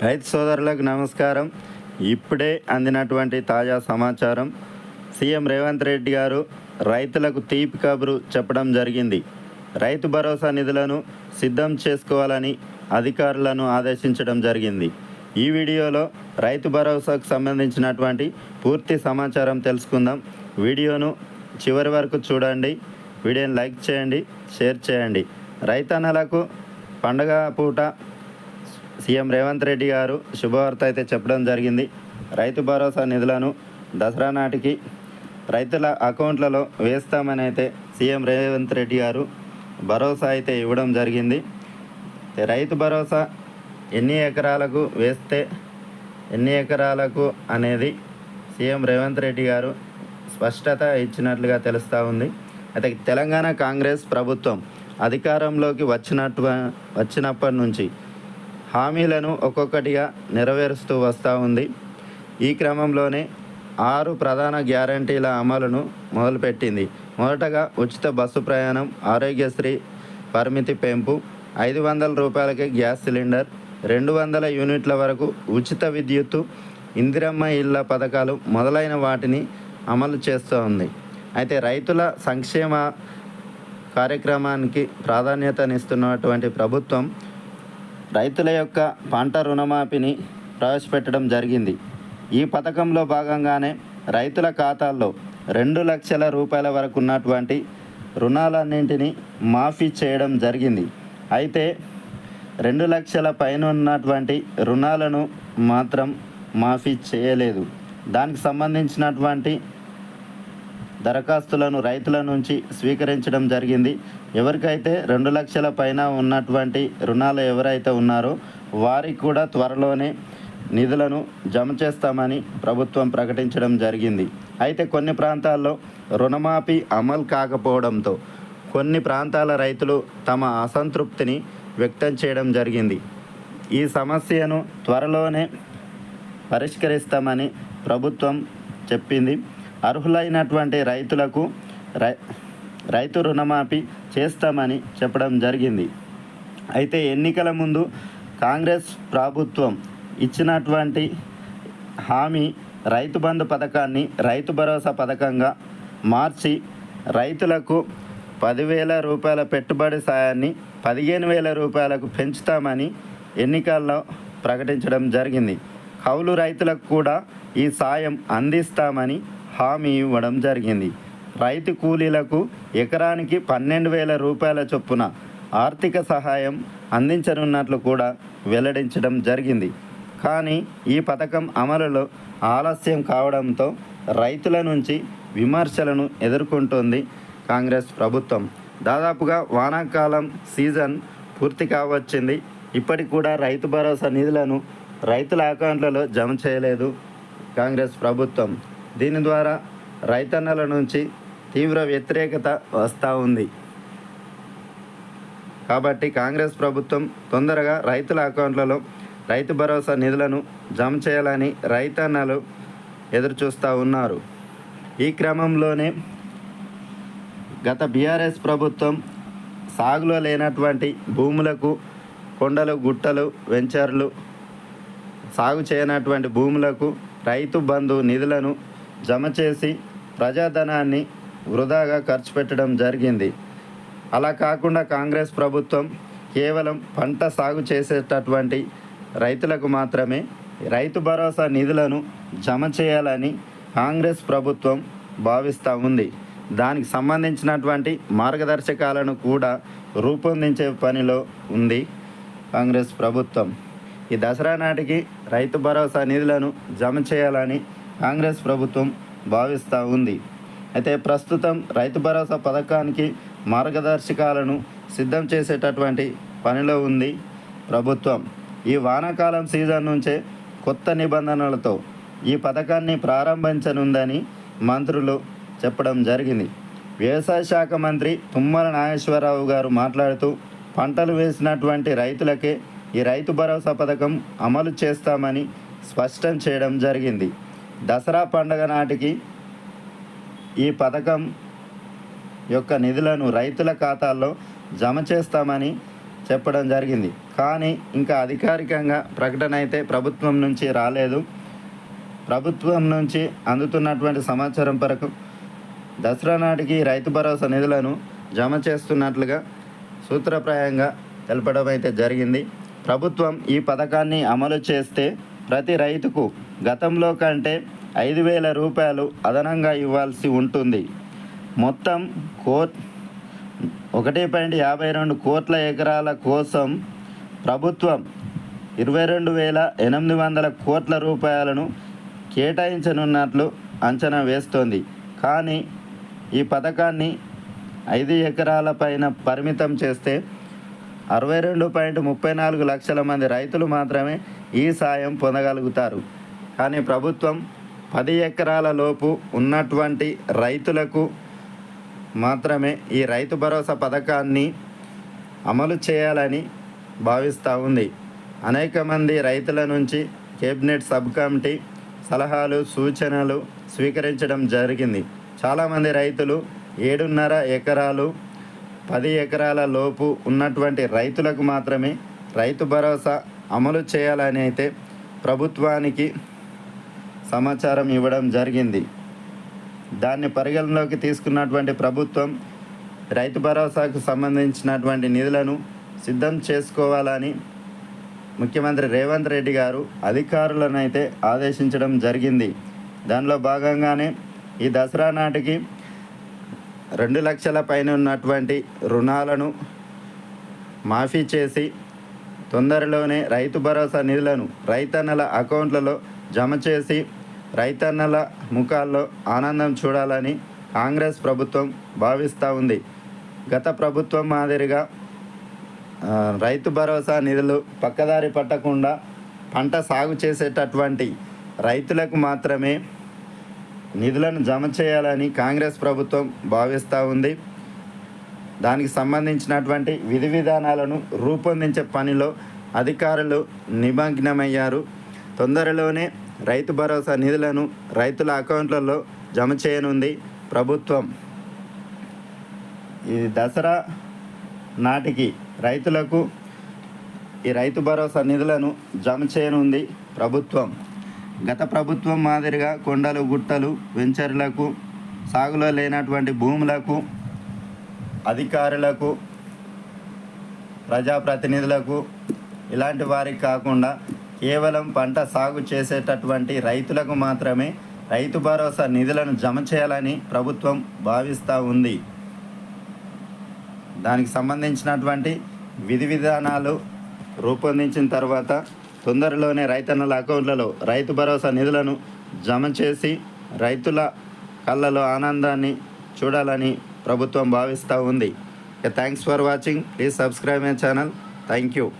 రైతు సోదరులకు నమస్కారం. ఇప్పుడే అందినటువంటి తాజా సమాచారం. సీఎం రేవంత్ రెడ్డి గారు రైతులకు తీపి కబురు చెప్పడం జరిగింది. రైతు భరోసా నిధులను సిద్ధం చేసుకోవాలని అధికారులను ఆదేశించడం జరిగింది. ఈ వీడియోలో రైతు భరోసాకు సంబంధించినటువంటి పూర్తి సమాచారం తెలుసుకుందాం. వీడియోను చివరి వరకు చూడండి. వీడియోని లైక్ చేయండి షేర్ చేయండి. రైతన్నలకు పండగ పూట సీఎం రేవంత్ రెడ్డి గారు శుభవార్త అయితే చెప్పడం జరిగింది. రైతు భరోసా నిధులను దసరా నాటికి రైతుల అకౌంట్లలో వేస్తామని అయితే సీఎం రేవంత్ రెడ్డి గారు భరోసా అయితే ఇవ్వడం జరిగింది. రైతు భరోసా ఎన్ని ఎకరాలకు వేస్తే ఎన్ని ఎకరాలకు అనేది సీఎం రేవంత్ రెడ్డి గారు స్పష్టత ఇచ్చినట్లుగా తెలుస్తూ ఉంది. అయితే తెలంగాణ కాంగ్రెస్ ప్రభుత్వం అధికారంలోకి వచ్చినట్టు వచ్చినప్పటి నుంచి హామీలను ఒక్కొక్కటిగా నెరవేరుస్తూ వస్తూ ఉంది. ఈ క్రమంలోనే ఆరు ప్రధాన గ్యారంటీల అమలును మొదలుపెట్టింది. మొదటగా ఉచిత బస్సు ప్రయాణం ఆరోగ్యశ్రీ పరిమితి పెంపు ఐదు వందల రూపాయలకే గ్యాస్ సిలిండర్ రెండు వందల యూనిట్ల వరకు ఉచిత విద్యుత్తు ఇందిరమ్మ ఇళ్ళ పథకాలు మొదలైన వాటిని అమలు చేస్తూ ఉంది. అయితే రైతుల సంక్షేమ కార్యక్రమానికి ప్రాధాన్యతనిస్తున్నటువంటి ప్రభుత్వం రైతుల యొక్క పంట రుణమాఫీని ప్రవేశపెట్టడం జరిగింది. ఈ పథకంలో భాగంగానే రైతుల ఖాతాల్లో రెండు లక్షల రూపాయల వరకు ఉన్నటువంటి రుణాలన్నింటినీ మాఫీ చేయడం జరిగింది. అయితే రెండు లక్షల పైన ఉన్నటువంటి రుణాలను మాత్రం మాఫీ చేయలేదు. దానికి సంబంధించినటువంటి దరఖాస్తులను రైతుల నుంచి స్వీకరించడం జరిగింది. ఎవరికైతే రెండు లక్షల పైన ఉన్నటువంటి రుణాలు ఎవరైతే ఉన్నారో వారికి కూడా త్వరలోనే నిధులను జమ చేస్తామని ప్రభుత్వం ప్రకటించడం జరిగింది. అయితే కొన్ని ప్రాంతాల్లో రుణమాఫీ అమలు కాకపోవడంతో కొన్ని ప్రాంతాల రైతులు తమ అసంతృప్తిని వ్యక్తం చేయడం జరిగింది. ఈ సమస్యను త్వరలోనే పరిష్కరిస్తామని ప్రభుత్వం చెప్పింది. అర్హులైనటువంటి రైతులకు రై రైతు రుణమాఫీ చేస్తామని చెప్పడం జరిగింది. అయితే ఎన్నికల ముందు కాంగ్రెస్ ప్రభుత్వం ఇచ్చినటువంటి హామీ రైతు బంధు పథకాన్ని రైతు భరోసా పథకంగా మార్చి రైతులకు పదివేల రూపాయల పెట్టుబడి సాయాన్ని పదిహేను వేల రూపాయలకు పెంచుతామని ఎన్నికల్లో ప్రకటించడం జరిగింది. కౌలు రైతులకు కూడా ఈ సాయం అందిస్తామని హామీ ఇవ్వడం జరిగింది. రైతు కూలీలకు ఎకరానికి పన్నెండు వేల రూపాయల చొప్పున ఆర్థిక సహాయం అందించనున్నట్లు కూడా వెల్లడించడం జరిగింది. కానీ ఈ పథకం అమలులో ఆలస్యం కావడంతో రైతుల నుంచి విమర్శలను ఎదుర్కొంటోంది కాంగ్రెస్ ప్రభుత్వం. దాదాపుగా వానాకాలం సీజన్ పూర్తి కావచ్చింది. ఇప్పటికి కూడా రైతు భరోసా నిధులను రైతుల అకౌంట్లలో జమ చేయలేదు కాంగ్రెస్ ప్రభుత్వం. దీని ద్వారా రైతన్నల నుంచి తీవ్ర వ్యతిరేకత వస్తూ ఉంది. కాబట్టి కాంగ్రెస్ ప్రభుత్వం తొందరగా రైతుల అకౌంట్లలో రైతు భరోసా నిధులను జమ చేయాలని రైతన్నలు ఎదురుచూస్తూ ఉన్నారు. ఈ క్రమంలోనే గత బీఆర్ఎస్ ప్రభుత్వం సాగులో లేనటువంటి భూములకు కొండలు గుట్టలు వెంచర్లు సాగు చేయనటువంటి భూములకు రైతు బంధు నిధులను జమ చేసి ప్రజాధనాన్ని వృధాగా ఖర్చు పెట్టడం జరిగింది. అలా కాకుండా కాంగ్రెస్ ప్రభుత్వం కేవలం పంట సాగు చేసేటటువంటి రైతులకు మాత్రమే రైతు భరోసా నిధులను జమ చేయాలని కాంగ్రెస్ ప్రభుత్వం భావిస్తూ ఉంది. దానికి సంబంధించినటువంటి మార్గదర్శకాలను కూడా రూపొందించే పనిలో ఉంది కాంగ్రెస్ ప్రభుత్వం. ఈ దసరా నాటికి రైతు భరోసా నిధులను జమ చేయాలని కాంగ్రెస్ ప్రభుత్వం భావిస్తూ ఉంది. అయితే ప్రస్తుతం రైతు భరోసా పథకానికి మార్గదర్శకాలను సిద్ధం చేసేటటువంటి పనిలో ఉంది ప్రభుత్వం. ఈ వానాకాలం సీజన్ నుంచే కొత్త నిబంధనలతో ఈ పథకాన్ని ప్రారంభించనుందని మంత్రులు చెప్పడం జరిగింది. వ్యవసాయ శాఖ మంత్రి తుమ్మల నాగేశ్వరరావు గారు మాట్లాడుతూ పంటలు వేసినటువంటి రైతులకే ఈ రైతు భరోసా పథకం అమలు చేస్తామని స్పష్టం చేయడం జరిగింది. దసరా పండగ నాటికి ఈ పథకం యొక్క నిధులను రైతుల ఖాతాల్లో జమ చేస్తామని చెప్పడం జరిగింది. కానీ ఇంకా అధికారికంగా ప్రకటన అయితే ప్రభుత్వం నుంచి రాలేదు. ప్రభుత్వం నుంచి అందుతున్నటువంటి సమాచారం వరకు దసరా నాటికి రైతు భరోసా నిధులను జమ చేస్తున్నట్లుగా సూత్రప్రాయంగా తెలపడం అయితే జరిగింది. ప్రభుత్వం ఈ పథకాన్ని అమలు చేస్తే ప్రతి రైతుకు గతంలో కంటే ఐదు వేల రూపాయలు అదనంగా ఇవ్వాల్సి ఉంటుంది. మొత్తం కోట్ ఒకటి పాయింట్ యాభై రెండు కోట్ల ఎకరాల కోసం ప్రభుత్వం ఇరవై రెండు వేల ఎనిమిది వందల కోట్ల రూపాయలను కేటాయించనున్నట్లు అంచనా వేస్తోంది. కానీ ఈ పథకాన్ని ఐదు ఎకరాల పైన పరిమితం చేస్తే అరవై రెండు పాయింట్ ముప్పై నాలుగు లక్షల మంది రైతులు మాత్రమే ఈ సాయం పొందగలుగుతారు. కానీ ప్రభుత్వం పది ఎకరాల లోపు ఉన్నటువంటి రైతులకు మాత్రమే ఈ రైతు భరోసా పథకాన్ని అమలు చేయాలని భావిస్తూ ఉంది. అనేక మంది రైతుల నుంచి కేబినెట్ సబ్ కమిటీ సలహాలు సూచనలు స్వీకరించడం జరిగింది. చాలామంది రైతులు ఏడున్నర ఎకరాలు పది ఎకరాల లోపు ఉన్నటువంటి రైతులకు మాత్రమే రైతు భరోసా అమలు చేయాలని అయితే ప్రభుత్వానికి సమాచారం ఇవ్వడం జరిగింది. దాన్ని పరిగణలోకి తీసుకున్నటువంటి ప్రభుత్వం రైతు భరోసాకు సంబంధించినటువంటి నిధులను సిద్ధం చేసుకోవాలని ముఖ్యమంత్రి రేవంత్ రెడ్డి గారు అధికారులను అయితే ఆదేశించడం జరిగింది. దానిలో భాగంగానే ఈ దసరా నాటికి రెండు లక్షల పైన ఉన్నటువంటి రుణాలను మాఫీ చేసి తొందరలోనే రైతు భరోసా నిధులను రైతన్నల అకౌంట్లలో జమ చేసి రైతన్నల ముఖాల్లో ఆనందం చూడాలని కాంగ్రెస్ ప్రభుత్వం భావిస్తూ ఉంది. గత ప్రభుత్వం మాదిరిగా రైతు భరోసా నిధులు పక్కదారి పట్టకుండా పంట సాగు చేసేటటువంటి రైతులకు మాత్రమే నిధులను జమ చేయాలని కాంగ్రెస్ ప్రభుత్వం భావిస్తూ ఉంది. దానికి సంబంధించినటువంటి విధి విధానాలను రూపొందించే పనిలో అధికారులు నిమగ్నమయ్యారు. తొందరలోనే రైతు భరోసా నిధులను రైతుల అకౌంట్లలో జమ చేయనుంది ప్రభుత్వం. ఈ దసరా నాటికి రైతులకు ఈ రైతు భరోసా నిధులను జమ చేయనుంది ప్రభుత్వం. గత ప్రభుత్వం మాదిరిగా కొండలు గుట్టలు వెంచర్లకు సాగులో లేనటువంటి భూములకు అధికారులకు ప్రజాప్రతినిధులకు ఇలాంటి వారికి కాకుండా కేవలం పంట సాగు చేసేటటువంటి రైతులకు మాత్రమే రైతు భరోసా నిధులను జమ చేయాలని ప్రభుత్వం భావిస్తూ ఉంది. దానికి సంబంధించినటువంటి విధి విధానాలు రూపొందించిన తర్వాత తొందరలోనే రైతన్నల అకౌంట్లలో రైతు భరోసా నిధులను జమ చేసి రైతుల కళ్ళలో ఆనందాన్ని చూడాలని ప్రభుత్వం భావిస్తూ ఉంది. Thanks for watching. Please subscribe my channel. Thank you.